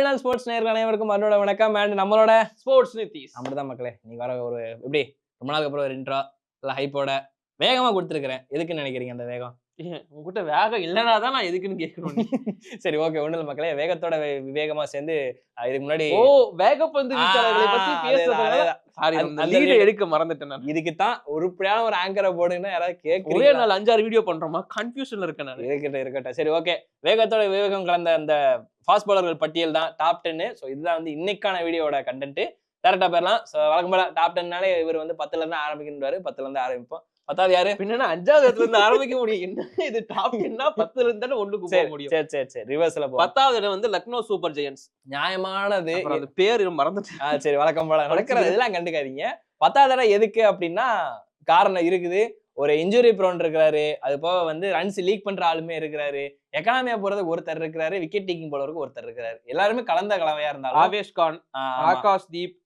நாலு ஸ்போர்ட்ஸ் நேர்கள் அனைவருக்கும் மறுபடியும் வணக்கம். அண்ட் நம்மளோட ஸ்போர்ட்ஸ் நிதிஷ் அப்படிதான் மக்களே நீ வர ஒரு எப்படி ரொம்ப நாளுக்கு அப்புறம் ஒரு இன்ட்ரோ இல்லை ஹைப்போட வேகமா கொடுத்துருக்கிறேன். எதுக்குன்னு நினைக்கிறீங்க அந்த வேகம்? உங்ககிட்ட வேகம் இல்லைனா தான் நான் எதுக்குன்னு கேட்கணும். நீ. சரி ஓகே இல்லை மக்களே வேகத்தோட வே- விவேகமா சேர்ந்து இதுக்கு முன்னாடி ஓ வேகப்பந்து வீச்சாளர்களை பத்தி பேசுறதுனால சாரி லீட. எடுக்க மறந்துட்டேன் நான். இதுக்கு தான் உருப்படியான ஒரு ஆங்கரை போடுங்கன்னா யாராவது ஒரே கேட்குறீங்க நாள் அஞ்சாறு வீடியோ பண்றோமா? கன்ஃபியூஷன்ல இருக்கேன் நான். இருக்கட்டும் இருக்கட்டும். சரி ஓகே வேகத்தோட விவேகம் கலந்த அந்த ஃபாஸ்ட் பாலர்கள் பட்டியல் தான் டாப் டென்னு ஸோ இதுதான் வந்து இன்னைக்கான வீடியோட கண்டென்ட் டேரக்டா போயிடலாம். ஸோ வழக்கம் போல டாப் டென்னாலே இவர் வந்து பத்துல இருந்து ஆரம்பிக்கின்றாரு. பத்துல இருந்து ஆரம்பிப்போம். பத்தாவது யாரு? பின்ன அஞ்சாவது இடத்துல இருந்து ஆரம்பிக்க முடியும். என்ன இது டாப் என்ன பத்துல இருந்து தானே ஒண்ணுக்கு போக முடியும். சரி சரி சரி ரிவர்ஸ்ல போ பத்தாவது இடம் வந்து லக்னோ சூப்பர் ஜெயன்ஸ் நியாயமானது. அந்த பேர் மறந்துட்டேன். சரி வழக்கம் போல. நடக்கிறது இதெல்லாம் கண்டுக்காதீங்க. பத்தாவது இடம் எதுக்கு அப்படின்னா காரணம் இருக்குது. ஒரு இன்ஜுரி ப்ரோன் இருக்கிறாரு. அது போக வந்து ரன்ஸ் லீக் பண்ற ஆளுமே இருக்கிறாரு. எக்கனாமியா போறதுக்கு ஒருத்தர் இருக்கிறாரு. விக்கெட் டேக்கிங் போலருக்கு ஒருத்தர் இருக்கிறாரு. எல்லாருமே கலந்த கலவையா இருந்தாலும் ஆவேஷ் கான். ஆகாஷ் தீப்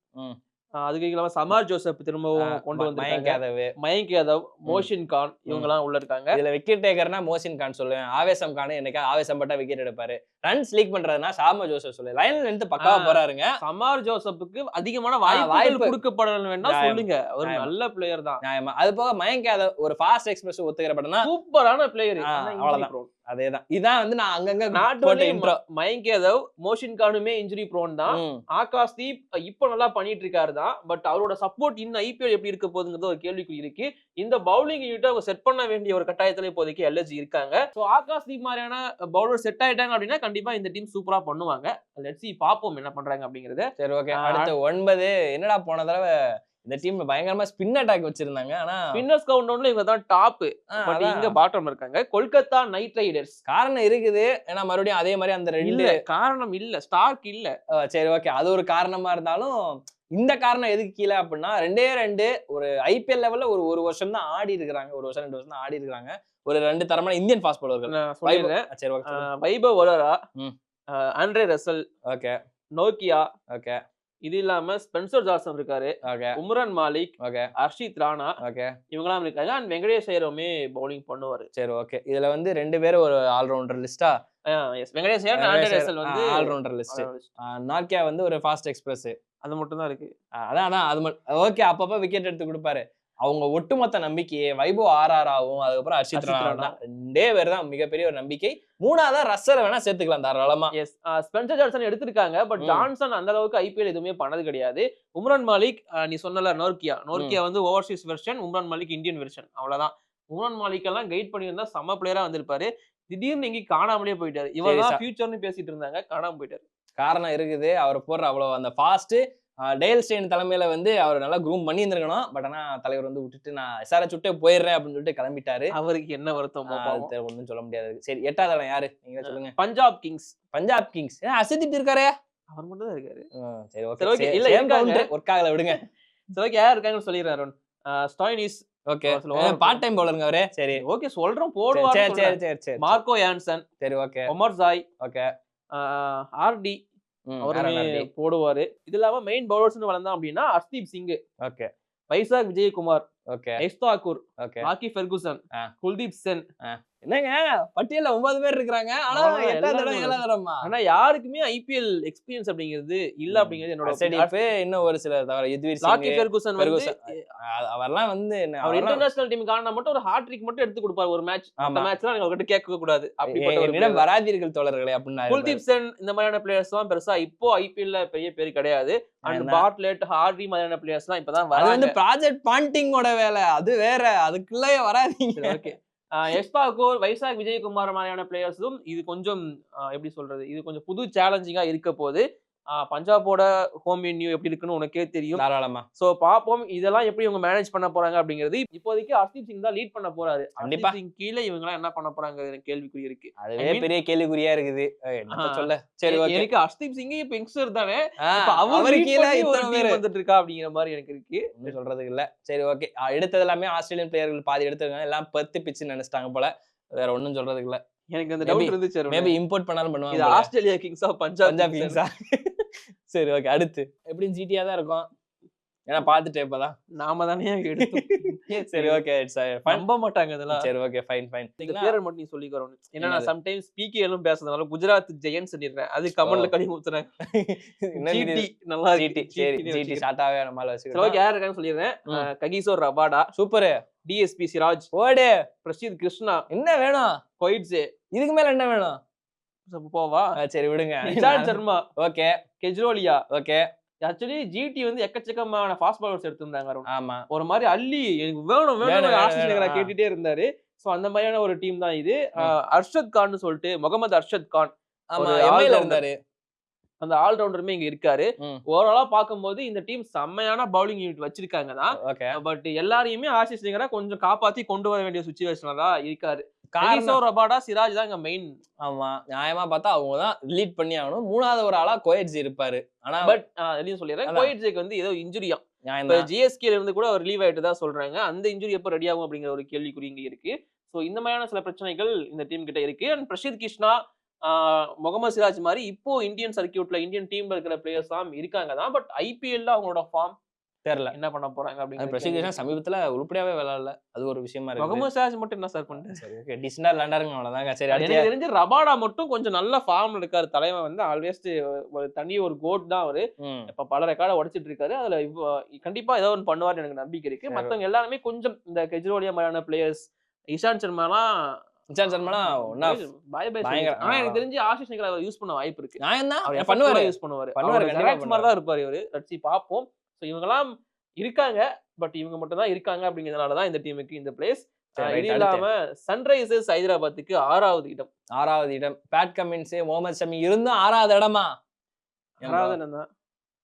அதுக்கு இல்லாம சமார் ஜோசப் திரும்பவும் கொண்டு வந்திருக்காங்க. மயங்க் யாதவ். மயங்க் யாதவ் மோஷின் கான் இவங்க எல்லாம் உள்ள இருக்காங்க. இதுல விக்கெட் டேக்கர்னா மோசின் கான் சொல்லுவேன். ஆவேசம் கான் என்னைக்கா ஆவேசம் பட்டா விக்கெட் எடுப்பாரு. ரன்ஸ் லீக் பண்றதுனா ஷாமா ஜோசப் சொல்லு லைன்ல நின்று பக்காவா. போறாருங்க. சமார் ஜோசப்புக்கு அதிகமான வாய்ப்பு. வாய்ப்புகள் கொடுக்கப்பட வேண்டாம் நியாயம். சொல்லுங்க. ஒரு. நல்ல பிளேயர் தான். அது போக மயங்க் யாதவ் ஒரு ஃபாஸ்ட் எக்ஸ்பிரஸ் ஒத்துக்கிற படம்னா சூப்பரான பிளேயர் அவ்வளவுதான். அதேதான். இதான் வந்து நான் அங்கங்க நாட் போட்ட ஒன்லி intro. மயங்க் யாதவ் மோஷின் கானுமே இன்ஜுரி ப்ரோன் தான். ஆகாஷ் தீப் இப்போ நல்லா பண்ணிட்டு இருக்காரு தான். பட் அவரோட சப்போர்ட் இன்னும் ஐபிஎல் எப்படி இருக்க போகுதுங்கிறது ஒரு கேள்விக்குறி இருக்கு. இந்த பவுலிங் யூனிட் அவங்க செட் பண்ண வேண்டிய ஒரு கட்டாயத்துல இப்போதைக்கு எல்எஸ்ஜி இருக்காங்க. ஸோ ஆகாஷ் தீப் மாதிரியான பவுலர் செட் ஆயிட்டாங்க அப்படின்னா கண்டிப்பா இந்த டீம் சூப்பரா பண்ணுவாங்க. லெட்ஸ் பாப்போம் என்ன பண்றாங்க அப்படிங்கறது. சரி ஓகே அடுத்து ஒன்பது. என்னடா போன தடவை இந்த டீம் பயங்கரமா ஸ்பின் அட்டாக் வச்சிருந்தாங்க. ஆனா ஸ்பின்னர்ஸ் கவுண்டவுன்ல இவங்க தான் டாப் பட். இங்க பாட்டம் இருக்காங்க. கொல்கத்தா நைட் ரைடர்ஸ் காரணம் இருக்குது. ஏன்னா மறுபடியும் அதே மாதிரி அந்த ரெண்டு காரணம் இல்ல. ஸ்டார்க் இல்ல. சரி ஓகே அது ஒரு காரணமா இருந்தாலும் இந்த காரணம் எதுக்கு கீழே அப்படின்னா ரெண்டே ரெண்டு ஒரு ஐபிஎல் லெவல்ல ஒரு ஒரு வருஷம் தான் ஆடி இருக்கிறாங்க. ஒரு வருஷம் ரெண்டு வருஷம் தான் ஆடி இருக்கிறாங்க. ஒரு ரெண்டு தரமான இந்தியன் ஃபாஸ்ட் சொல்லிடுறேன். சரி ஓகே வைபவ் ஒலரா ஆண்ட்ரே ரசல் ஓகே நோக்கியா ஓகே இது இல்லாம ஸ்பென்சர் ஜான்சன் இருக்காரு. உம்ரான் மாலிக் ஹர்ஷித் ராணா ஓகே. இவங்கலாம் இருக்காங்க. அண்ட் வெங்கடேஷ் ஐயருமே பவுலிங் பண்ணுவாரு. சரி ஓகே. இதுல வந்து ரெண்டு பேரும் ஒரு ஆல்ரவுண்டர் லிஸ்டா எஸ் வெங்கடேஷ் ஐயர் வந்து ஆல்ரவுண்டர் லிஸ்ட் நார்க்கியா வந்து ஒரு ஃபாஸ்ட் எக்ஸ்பிரஸ் அது மட்டும் தான் இருக்கு அதான் அதான். அது மட்டும் ஓகே அப்பப்ப விக்கெட் எடுத்து கொடுப்பாரு. அவங்க ஒட்டுமொத்த நம்பிக்கையே வைபவ் ஆர்ஆர் ஆகும் அதுக்கப்புறம் ஹர்ஷித் ராணா. ரெண்டே பேர் தான் மிகப்பெரிய ஒரு நம்பிக்கை. மூணாவதா ரஸ்ஸரை வேணா சேர்த்துக்கலாம் தாராளமா. எஸ் ஸ்பென்சர் ஜான்சன் எடுத்திருக்காங்க பட். ஜான்சன் அந்த அளவுக்கு ஐபிஎல் எதுவுமே பண்ணது கிடையாது. உம்ரான் மாலிக் நீ சொன்னல நோர்கியா நோர்கியா வந்து overseas version Umran Malik Indian version அவ்வளவுதான். உம்ரான் மாலிக் எல்லாம் கைட் பண்ணியிருந்தா செம்ம பிளேயரா வந்திருப்பாரு. திடீர்னு எங்கேயும் காணாமலே போயிட்டாரு. இவர் தான் ஃபியூச்சர்னு பேசிட்டு இருந்தாங்க காணாம போயிட்டாரு. காரணம் இருக்குது. அவர் போடுற அவ்வளவு அந்த ஃபாஸ்ட் டேல் ஸ்டெயின் தலைமையில வந்து அவர் நல்லா க்ரூம் பண்ணி இருந்திருக்கணும் பட் ஆனா தலைவர் வந்து விட்டுட்டு நான் எஸ்ஆர்எச் விட்டே போயிடுறேன் அப்படின்னு சொல்லிட்டு கிளம்பிட்டாரு. அவருக்கு என்ன வருத்தம். ஒன்றும் சொல்ல முடியாது. சரி எட்டாவது இடம் யாரு? நீங்க சொல்லுங்க. பஞ்சாப் கிங்ஸ். பஞ்சாப் கிங்ஸ். ஏன் அசதிட்டு இருக்காரு? அவர் மட்டும் தான் இருக்காரு. சரி சரி, okay. ஓகே இல்ல. ஒர்க் ஆகல விடுங்க. சரி ஓகே. யார் இருக்காங்கன்னு சொல்லிடுறேன் Arun. Stoinis. Okay. Part time பவுலருங்க அவரு. சரி. ஓகே சொல்றோம். சரி போடுவார் சரி சரி சரி சரி. மார்க்கோ யான்சன் சரி okay. Omar Joy. Okay. Hardie அவருமே போடுவாரு. இது இல்லாம மெயின் பவுலர்ஸ்னு வளர்ந்தோம் அப்படின்னா Hardeep Singh okay. Vyshak Vijaykumar okay. Yash Thakur okay. Lockie Ferguson. Kuldeep Sen என்னங்க? பட்டியல்ல ஒன்பது பேர் இருக்கிறாங்க. ஆனா எட்டாவது இடம் ஏழாவது இடமா ஆனா யாருக்குமே ஐபிஎல் எக்ஸ்பீரியன்ஸ் அப்படிங்கிறது இல்ல. அப்படிங்கிறது என்னோட இன்னும் ஒரு சில தவிர வந்து ஃபெர்குசன். அ- அவர்லாம் வந்து அவர் இன்டர்நேஷனல் டீமுக்கு ஆனா மட்டும் ஒரு ஹாட்ரிக் மட்டும் எடுத்து கொடுப்பாரு. ஒரு மேட்ச் அந்த. மேட்ச்லாம் நீங்க அவர்கிட்ட கேட்க கூடாது என்னிடம். வராதீர்கள் தோழர்களே அப்படின்னு குல்தீப் சென் இந்த மாதிரியான பிளேயர்ஸ் எல்லாம் பெருசா இப்போ ஐபிஎல்ல பெரிய பேர் கிடையாது. அண்ட்? பார்ட்லெட் ஹார்டி மாதிரியான பிளேயர்ஸ் எல்லாம் இப்பதான் வராங்க. வந்து ப்ராஜெக்ட் பாண்டிங்கோட வேலை. அது வேற. அதுக்குள்ளே வராதீங்க. ஓகே எஸ்பாக்கோ வைசாக் விஜயகுமார் மாதிரியான பிளேயர்ஸும் இது கொஞ்சம் எப்படி சொல்றது? இது கொஞ்சம் புது சேலஞ்சிங்கா இருக்க போது பஞ்சாபோட ஹோம் வென்யூ எப்படி இருக்குன்னு உனக்கே தெரியும். தாராளமா. சோ பாப்போம் இதெல்லாம் எப்படி இவங்க மேனேஜ் பண்ண போறாங்க அப்படிங்கிறது இப்போதைக்கு ஹர்தீப் சிங் தான் லீட் பண்ண போறாரு. கண்டிப்பா. சிங் கீழே இவங்க எல்லாம் என்ன பண்ண போறாங்க கேள்விக்குறி இருக்கு. அதுவே பெரிய கேள்விக்குறியா இருக்குது. சொல்ல? சரி எனக்கு ஹர்தீப் சிங் இப்ப யங்ஸ்டர் தானே அவர் கீழே வந்துட்டு இருக்கா அப்படிங்கிற மாதிரி எனக்கு இருக்கு. ஒன்றும் சொல்றதுக்கு இல்ல. சரி ஓகே எடுத்தது எல்லாமே ஆஸ்திரேலியன் பிளேயர்கள் பாதி எடுத்திருக்காங்க. எல்லாம் பத்து பிச்சு நினைச்சிட்டாங்க போல. வேற ஒண்ணும் சொல்றதுக்கு இல்ல. எனக்கு அந்த டவுட் இருந்துச்சு. மேபி இம்போர்ட் பண்ணாலும் பண்ணுவாங்க. ஆஸ்திரேலியா கிங்ஸா பஞ்சாப் பஞ்சாப் கிங்ஸா சரி ஓகே அடுத்து. எப்படியும் ஜிடியா தான் இருக்கும். ஏன்னா பாத்துட்டு இப்பதான். நாம தானே எடுத்தோம். சரி ஓகே ஃபைன் நம்ப மாட்டாங்க இதெல்லாம். சரி ஓகே ஃபைன் ஃபைன் இந்த பேரை மட்டும் நீ சொல்லிக்கிறோம் ஏன்னா நான்? சம்டைம்ஸ் பிகே எல்லாம் பேசுறதுனால குஜராத் ஜெயன் சொல்லிடுறேன். அது கமெண்ட்ல கழி ஊத்துறேன். ஜிடி நல்லா ஜிடி சரி ஜிடி ஷார்ட்டாவே நம்மளால சரி வச்சுக்கலாம். ஓகே யார் இருக்கான்னு சொல்லிடுறேன். Kagiso Rabada. Super. DSP Siraj. ஓடு பிரசித் கிருஷ்ணா. என்ன வேணும்? கொயிட்ஸே. இதுக்கு மேல என்ன வேணும்? போவா சரி விடுங்க. Sharma. Okay Khejroliya okay actually GT வந்து எக்கச்சக்கமான ஃபாஸ்ட் பாலர்ஸ் எடுத்திருந்தாங்க அருண். ஆமா. ஒரு மாதிரி அள்ளி எனக்கு வேணும் வேணும். கேட்டுட்டே இருந்தாரு. சோ அந்த மாதிரியான ஒரு டீம் தான் இது. அர்ஷத் கான் சொல்லிட்டு முகமது அர்ஷத் கான். இருந்தாரு. அந்த ஆல்ரவுண்டருமே இங்க இருக்காரு. ஓவராலா பார்க்கும்போது இந்த டீம் செம்மையான பவுலிங் யூனிட் வச்சிருக்காங்க தான். பட் எல்லாரையுமே ஆசிஷ் நகரா கொஞ்சம் காப்பாத்தி கொண்டு வர வேண்டிய சுச்சுவேஷன்ல தான் இருக்காரு. ககிசோ ரபாடா சிராஜ் தான் இங்க மெயின் ஆமா நியாயமா பார்த்தா அவங்க தான் லீட் பண்ணி ஆகணும். மூணாவது ஒரு ஆளா கோயட்ஸ் இருப்பாரு. ஆனா பட் எதையும் சொல்லிடுறேன். கோயிட்ஜேக்கு வந்து ஏதோ இன்ஜுரியா ஜிஎஸ்கேல இருந்து கூட அவர் லீவ் ஆயிட்டு தான் சொல்றாங்க. அந்த இன்ஜுரி எப்போ ரெடி ஆகும் அப்படிங்கிற ஒரு கேள்விக்குறி இங்க இருக்கு. சோ இந்த மாதிரியான சில பிரச்சனைகள் இந்த டீம் கிட்ட இருக்கு. அண்ட் பிரஷித் கிருஷ்ணா முகமது சிராஜ் மாதிரி இப்போ இந்தியன் சர்க்கியூட்ல இந்தியன் டீம்ல இருக்கிற பிளேயர்ஸ் தான் இருக்காங்க தான். பட் ஐபிஎல்ல அவங்களோட ஃபார்ம் தெரியல. என்ன பண்ண போறாங்க கிருஷ்ணா இருக்கு. சமீபத்துல உருப்படியாவே விளையாடல. அது ஒரு விஷயமா இருக்கு. முகமது சிராஜ் மட்டும் என்ன சார் பண்ணிட்டு சரி ஓகே டிசெண்டா விளையாண்டாருங்க அவ்வளவுதாங்க. சரி எனக்கு தெரிஞ்சு ரபாடா மட்டும் கொஞ்சம் நல்ல ஃபார்ம்ல இருக்காரு. தலைவன் வந்து ஆல்வேஸ் ஒரு தனி ஒரு கோட் தான் அவரு. இப்ப பல ரெக்கார்டை உடைச்சிட்டு இருக்காரு. அதுல கண்டிப்பா ஏதோ ஒன்று பண்ணுவார்னு எனக்கு நம்பிக்கை இருக்கு. மத்தவங்க எல்லாருமே கொஞ்சம் இந்த கெஜ்ரோலியா மாதிரியான பிளேயர்ஸ் இஷாந்த் சர்மாலாம் நிஷாந்த் சர்மா ஒன்னா பாய் பாய் பயங்கர- ஆனா. எனக்கு தெரிஞ்சு ஆஷிஷ் நகர் அவர் யூஸ் பண்ண வாய்ப்பு இருக்கு. தான் அவர் பண்ணுவாரு. யூஸ் பண்ணுவாரு. பண்ணுவாரு, தான் இருப்பாரு இவரு. லட்சி பாப்போம் சோ இவங்கலாம் இருக்காங்க பட் இவங்க மட்டும் தான் இருக்காங்க அப்படிங்கிறதுனால தான் இந்த டீமுக்கு இந்த பிளேஸ் இது. இல்லாம சன்ரைசர்ஸ் ஹைதராபாத்துக்கு ஆறாவது இடம். ஆறாவது இடம். பேட் கமின்ஸ் முகமது ஷமி இருந்தும் ஆறாவது இடமா? ஆறாவது இடம் தான்.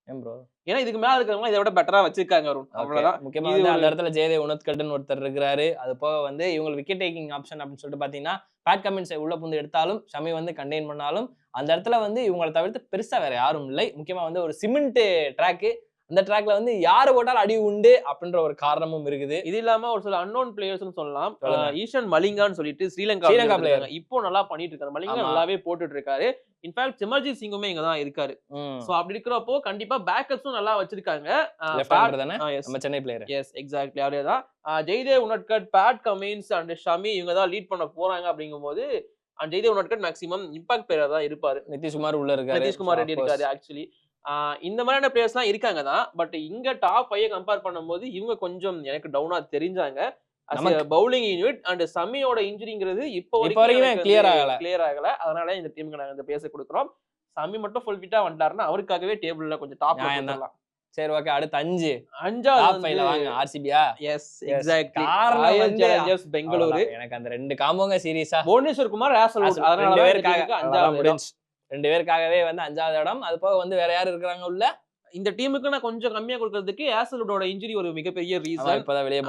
ஏன் ப்ரோ ஏன்னா இதுக்கு மேல இருக்கிறவங்க இதை விட பெட்டரா வச்சிருக்காங்க அருண். அவ்வளவுதான். முக்கியமா வந்து அந்த இடத்துல ஜெயதேவ் உனத்கட்டன் ஒருத்தர் இருக்கிறாரு. அது போக வந்து இவங்களுக்கு விக்கெட் டேக்கிங் ஆப்ஷன் அப்படின்னு சொல்லிட்டு பாத்தீங்கன்னா பேட் கமின்ஸை உள்ள புந்து எடுத்தாலும் ஷமி வந்து கண்டெயின் பண்ணாலும் அந்த இடத்துல வந்து இவங்களை தவிர்த்து பெருசா வேற யாரும் இல்லை. முக்கியமா வந்து ஒரு சிமெண்ட் ட்ராக்கு அந்த ட்ராக்ல வந்து யாரு போட்டாலும் அடி உண்டு அப்படின்ற ஒரு காரணமும் இருக்குது. இது இல்லாம ஒரு சில அன்னோன் பிளேயர்ஸ்னு சொல்லலாம். ஈஷன் மலிங்கான்னு சொல்லிட்டு ஸ்ரீலங்கா ஸ்ரீலங்கா player. இப்போ நல்லா பண்ணிட்டு இருக்காரு. மலிங்கா. நல்லாவே போட்டுட்டு இருக்காரு. இன்ஃபேக்ட் சிமர்ஜித் சிங்குமே இங்க தான் இருக்காரு. சோ அப்படி இருக்கிறப்போ கண்டிப்பா பேக்கப்ஸும் நல்லா வச்சிருக்காங்க. நம்ம சென்னை பிளேயர் எஸ் எக்ஸாக்ட்லி அவரே தான் Jaydev Unadkat Pat Cummins and Shami இவங்க தான் லீட் பண்ண போறாங்க அப்படிங்கும்போது and Jaydev Unadkat maximum impact player தான் இருப்பாரு. நிதிஷ்குமார் உள்ள இருக்காரு. நிதிஷ்குமார் ரெட்டி. இருக்காரு ஆக்சுவலி இந்த மாதிரியான பிளேயர்ஸ்லாம் இருக்காங்க தான். பட் இங்க டாப் ஃபைவ் கம்பேர் பண்ணும்போது இவங்க கொஞ்சம் எனக்கு டவுனா தெரிஞ்சாங்க. பவுலிங் யூனிட் அண்ட் சமியோட இன்ஜுரிங்கிறது இப்போ வரைக்குமே clear ஆகல. கிளியர் ஆகல. அதனால இந்த டீமுக்கு நாங்க இந்த பேச கொடுக்குறோம். சமி மட்டும் ஃபுல் ஃபிட்டா வந்துட்டாருன்னா அவருக்காகவே டேபிள்ல கொஞ்சம் டாப் தான். சரி ஓகே அடுத்து அஞ்சு. அஞ்சாவது வாங்க ஆர்சிபியா எஸ் சேலஞ்சர்ஸ் பெங்களூரு எனக்கு அந்த ரெண்டு காம்போங்க சீரியஸா புவனேஸ்வர் குமார் ஆசல் அதனால அஞ்சாவது இடம். ரெண்டு பேருக்காகவே வந்து அஞ்சாவது இடம். அது போக வந்து வேற யாரு இருக்கிறாங்க உள்ள? இந்த டீமுக்கு நான் கொஞ்சம் கம்மியா கொடுக்கறதுக்கு ஆசலுடோட இன்ஜுரி ஒரு மிகப்பெரிய ரீசன் இப்பதான் வெளியே.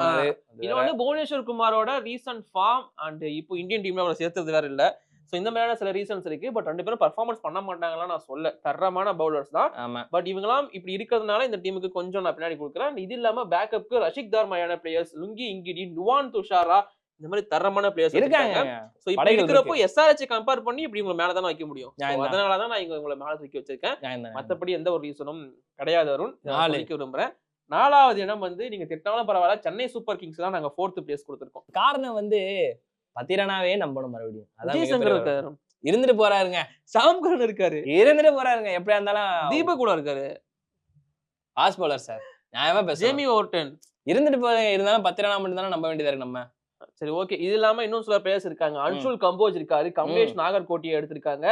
இன்னொன்னு புவனேஸ்வர் குமாரோட ரீசன்ட் ஃபார்ம் அண்ட் இப்போ இந்தியன் டீம்ல அவரை சேர்த்தது வேற இல்ல. சோ இந்த மாதிரியான சில ரீசன்ஸ் இருக்கு. பட் ரெண்டு பேரும் பர்ஃபார்மன்ஸ் பண்ண மாட்டாங்களா நான் சொல்ல தரமான பவுலர்ஸ் தான். ஆமா. பட் இவங்கலாம் இப்படி இருக்கிறதுனால இந்த டீமுக்கு கொஞ்சம் நான் பின்னாடி கொடுக்குறேன். இது இல்லாம பேக்கப்க்கு ரஷிக் தார் மாதிரியான players Lungi Ngidi Nuwan Thushara இந்த மாதிரி தரமான பிளேயர்ஸ் இருக்காங்க. சோ படைகள் இருக்கிறப்போ எஸ்ஆர்ஹெச் கம்பேர் பண்ணி இப்படி உங்களை மேல தானே வைக்க முடியும். அதனால தான் நான் இங்க உங்களை மேல தூக்கி வச்சிருக்கேன். மத்தபடி எந்த ஒரு ரீசனும் கிடையாது அருண். இதை நான் நாலு. சொல்லிக்க விரும்புறேன். நாலாவது இடம் வந்து நீங்க திட்டாலும் பரவாயில்ல சென்னை சூப்பர் கிங்ஸ் தான் நாங்க ஃபோர்த் பிளேஸ் கொடுத்துருக்கோம். காரணம் வந்து பத்திரனாவே நம்பணும் மறுபடியும். அதான் இருந்துட்டு போறாருங்க. சாம் கரன் இருக்காரு. இருந்துட்டு போறாருங்க. எப்படியா இருந்தாலும் தீபக் கூட இருக்காரு. பாஸ் பவுலர் சார் நியாயமா பேசுறேன் ஜேமி ஓவர்டன் இருந்துட்டு போறேன் இருந்தாலும் பத்திரனா மட்டும் தானே நம்ப வேண்டியதா இருக்கு நம்ம? சரி ஓகே இது இல்லாம இன்னும் சில பிளேயர்ஸ் இருக்காங்க. அன்ஷுல் கம்போஜ் இருக்காரு கமலேஷ் நாகர்கோட்டியை எடுத்திருக்காங்க.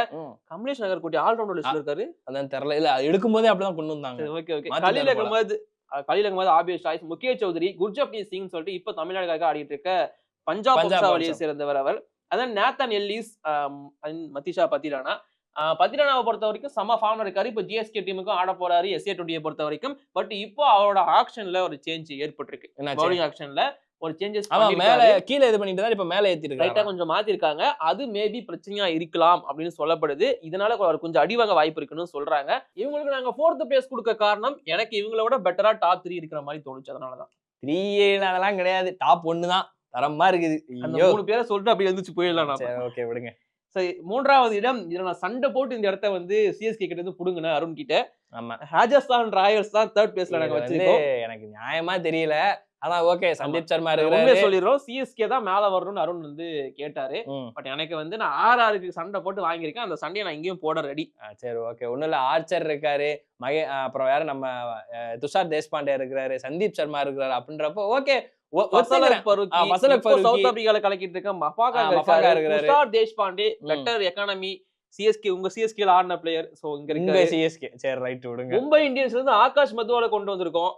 கமலேஷ் நாகர்கோட்டி ஆல்ரவுண்டர் லிஸ்ட்ல இருக்காரு. அதான் தெரியல. இல்ல எடுக்கும் போதே அப்படிதான் கொண்டு வந்தாங்க. Okay okay. Ahmed ah Khaleel Ahmed obvious choice Mukesh Choudhary Gurjapneet Singh சொல்லிட்டு இப்ப தமிழ்நாடுக்காக ஆடிட்டு இருக்க பஞ்சாப் வம்சாவளியை. சேர்ந்தவர் அவர். அதான் நேத்தன் எல்லிஸ் மதிஷா பத்திரானா. பத்திரானாவை பொறுத்த வரைக்கும் செம ஃபார்ம்ல இருக்காரு. இப்போ ஜிஎஸ்கே டீமுக்கும் ஆட போறாரு எஸ்ஏ டுவெண்ட்டியை பொறுத்த வரைக்கும். பட் இப்போ அவரோட ஆக்ஷன்ல ஒரு சேஞ்ச் ஏற்பட்டிருக்கு. பவுலிங் ஆக்ஷன்ல ஒரு சேஞ்சஸ் ஆமா மேல கீழே இது பண்ணிட்டு தான் இப்ப மேல ஏத்திட்டு ரைட்டா இருக்காங்க கொஞ்சம் மாத்திருக்காங்க. அது மேபி பிரச்சனையா இருக்கலாம் அப்படின்னு சொல்லப்படுது. இதனால கொஞ்சம் அடி வாங்க வாய்ப்பு இருக்குன்னு சொல்றாங்க. இவங்களுக்கு நாங்க ஃபோர்த் பிளேஸ் கொடுக்க காரணம் எனக்கு இவங்கள விட பெட்டரா டாப் த்ரீ இருக்கிற மாதிரி தோணுச்சு. அதனாலதான். த்ரீ அதெல்லாம் கிடையாது. டாப் ஒன்னு தான். தரமா இருக்குது. அந்த மூணு பேரை சொல்லிட்டு அப்படியே எழுந்துச்சு போயிடலாம் ஓகே விடுங்க. சரி மூன்றாவது இடம் இதுல நான் சண்டை போட்டு இந்த இடத்த வந்து சிஎஸ்கே கிட்ட இருந்து புடுங்கினேன் அருண் கிட்ட. ஆமா. ராஜஸ்தான் ராயல்ஸ் தான் தேர்ட் பிளேஸ்ல நாங்க வச்சிருக்கோம். எனக்கு நியாயமா தெரியல. ஆனா ஓகே சந்தீப் சர்மா உண்மையை சொல்லிடுறோம். சிஎஸ்கே தான் மேல வரணும்னு அருண் வந்து கேட்டாரு. பட் எனக்கு வந்து நான் ஆர்ஆருக்கு சண்டை போட்டு வாங்கியிருக்கேன். அந்த சண்டையை நான் இங்கேயும் போட ரெடி சரி ஓகே ஒண்ணும் இல்ல. ஆர்ச்சர் இருக்காரு. மகே அப்புறம் வேற நம்ம துஷார் தேஷ்பாண்டே இருக்கிறாரு. சந்தீப் சர்மா இருக்கிறாரு அப்படின்றப்போ ஓகே. சவுத் ஆப்பிரிக்கால கலக்கிட்டு இருக்க இருக்காரு. இருக்கிறாரு. Tushar Deshpande. Better economy CSK உங்க சிஎஸ்கேல ஆடின பிளேயர் சோ இங்க இருக்காரு சிஎஸ்கே சரி ரைட் விடுங்க. மும்பை இந்தியன்ஸ்ல இருந்து ஆகாஷ் மதுவால கொண்டு வந்திருக்கோம்.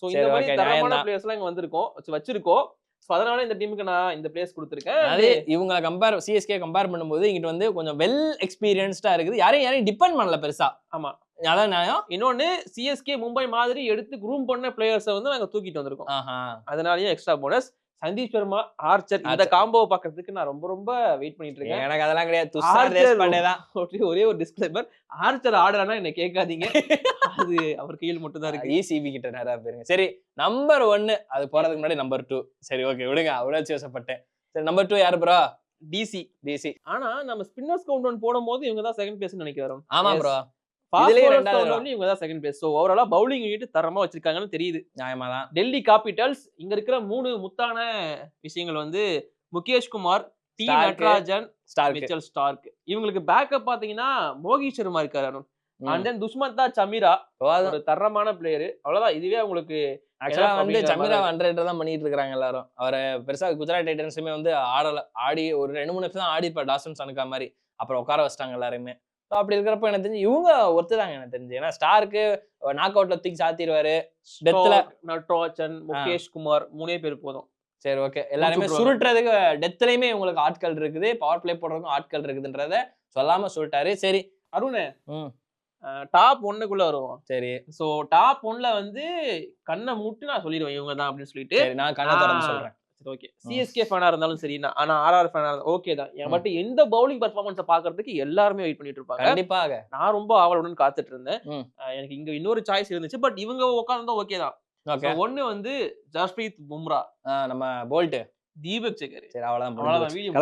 சோ இந்த மாதிரி தரமான. பிளேயர்ஸ் எல்லாம் இங்க வந்திருக்கோம். வச்சு- வச்சிருக்கோம். சோ அதனால இந்த டீமுக்கு நான் இந்த பிளேஸ் கொடுத்திருக்கேன். அதாவது இவங்க கம்பேர் சிஎஸ்கே கம்பேர் பண்ணும்போது இங்கிட்டு வந்து கொஞ்சம் வெல் எக்ஸ்பீரியன்ஸ்டா இருக்குது. யாரையும் யாரையும் டிபெண்ட் பண்ணல பெருசா. ஆமா. அதான் நியாயம். இன்னொன்னு சிஎஸ்கே மும்பை மாதிரி எடுத்து ரூம் பண்ண பிளேயர்ஸை வந்து நாங்க தூக்கிட்டு வந்திருக்கோம். அதனாலயும் extra bonus Sandeep Sharma Archer Archer. காம்போவை பாக்குறதுக்கு நான் ரொம்ப ரொம்ப வெயிட் பண்ணிட்டு இருக்கேன். எனக்கு அதெல்லாம் கிடையாது. ஆர்ச்சர் ஒரே ஒரே டிஸ்கிளைமர் ஆர்ச்சர் ஆடலன்னா என்ன கேட்காதீங்க. அது அவர் கையில் மட்டும் தான் இருக்கு இசிபி கிட்ட நிறைய பேருங்க சரி நம்பர் ஒன்னு அது போறதுக்கு முன்னாடி நம்பர் டூ சரி ஓகே விடுங்க. அவ்வளவு யோசப்பட்டேன் சரி நம்பர் டூ யாரு ப்ரோ டிசி டிசி ஆனா நம்ம ஸ்பின்னர்ஸ் கவுண்ட் ஒன் போடும்போது இவங்க தான் செகண்ட் பிளேஸ் நினைக்கிறோம் ஆமா. ப்ரோ இவங்க தான் செகண்ட் பிளேஸ் ஸோ ஓவராலா பவுலிங் யூனிட் தரமா வச்சிருக்காங்கன்னு தெரியுது. நியாயமா தான் டெல்லி கேபிட்டல்ஸ் இங்க இருக்கிற மூணு முத்தான விஷயங்கள் வந்து Mukesh Kumar T. Natarajan Starc Mitchell Starc இவங்களுக்கு பேக்கப் பாத்தீங்கன்னா மோகி சர்மா இருக்காரு அருண். அண்ட் தென் துஷ்மந்தா சமீரா ஒரு தரமான பிளேயர் அவ்வளவுதான். இதுவே உங்களுக்கு ஆக்சுவலா வந்து சமீரா. ஹண்ட்ரட் தான் பண்ணிட்டு இருக்காங்க எல்லாரும். அவரை பெருசா குஜராத் டைட்டன்ஸுமே வந்து ஆடல. ஆடி ஒரு ரெண்டு மூணு நிமிஷம் தான் ஆடி இப்ப டாசன் சனுக்கா மாதிரி. அப்புறம் உட்கார வச்சிட்டாங்க எல்லாருமே So அப்படி இருக்கிறப்ப எனக்கு தெரிஞ்சு இவங்க ஒருத்ததாங்க எனக்கு தெரிஞ்சு. ஏன்னா ஸ்டாருக்கு நாக் அவுட்ல தூக்கி சாத்திடுவாரு டெத்ல நட்ராஜன் முகேஷ் குமார் மூணே பேர் போதும். சரி ஓகே எல்லாருமே. சுருட்டுறதுக்கு டெத்லயுமே உங்களுக்கு ஆட்கள் இருக்குது. பவர் பிளே போடுறதுக்கும் ஆட்கள் இருக்குதுன்றத சொல்லாம சொல்லிட்டாரு சரி. அருண் ம். டாப் ஒன்னுக்குள்ள வருவோம். சரி. சோ டாப் ஒன்ல வந்து கண்ணை மூட்டு நான் சொல்லிடுவேன். இவங்க தான் அப்படின்னு சொல்லிட்டு. நான் கண்ணை திறந்து. சொல்றேன். சரி ஓகே சிஎஸ்கே ஃபேனா இருந்தாலும் சரி நான் ஆனா ஆர்ஆர் ஃபேனா இருந்தாலும் ஓகே தான். பட் எந்த பவுலிங் பர்ஃபார்மன்ஸை பாக்குறதுக்கு எல்லாருமே வெயிட் பண்ணிட்டு இருப்பாங்க. கண்டிப்பாக. நான் ரொம்ப ஆவலுடன் காத்துட்டு இருந்தேன். எனக்கு இங்க இன்னொரு சாய்ஸ் இருந்துச்சு பட் இவங்க உட்கார்ந்தா ஓகே தான். ஒண்ணு வந்து ஜஸ்பிரீத் பும்ரா நம்ம போல்ட் தீபக் சேகர். சரி அவ்வளவுதான் அவ்வளவுதான். வீடியோ.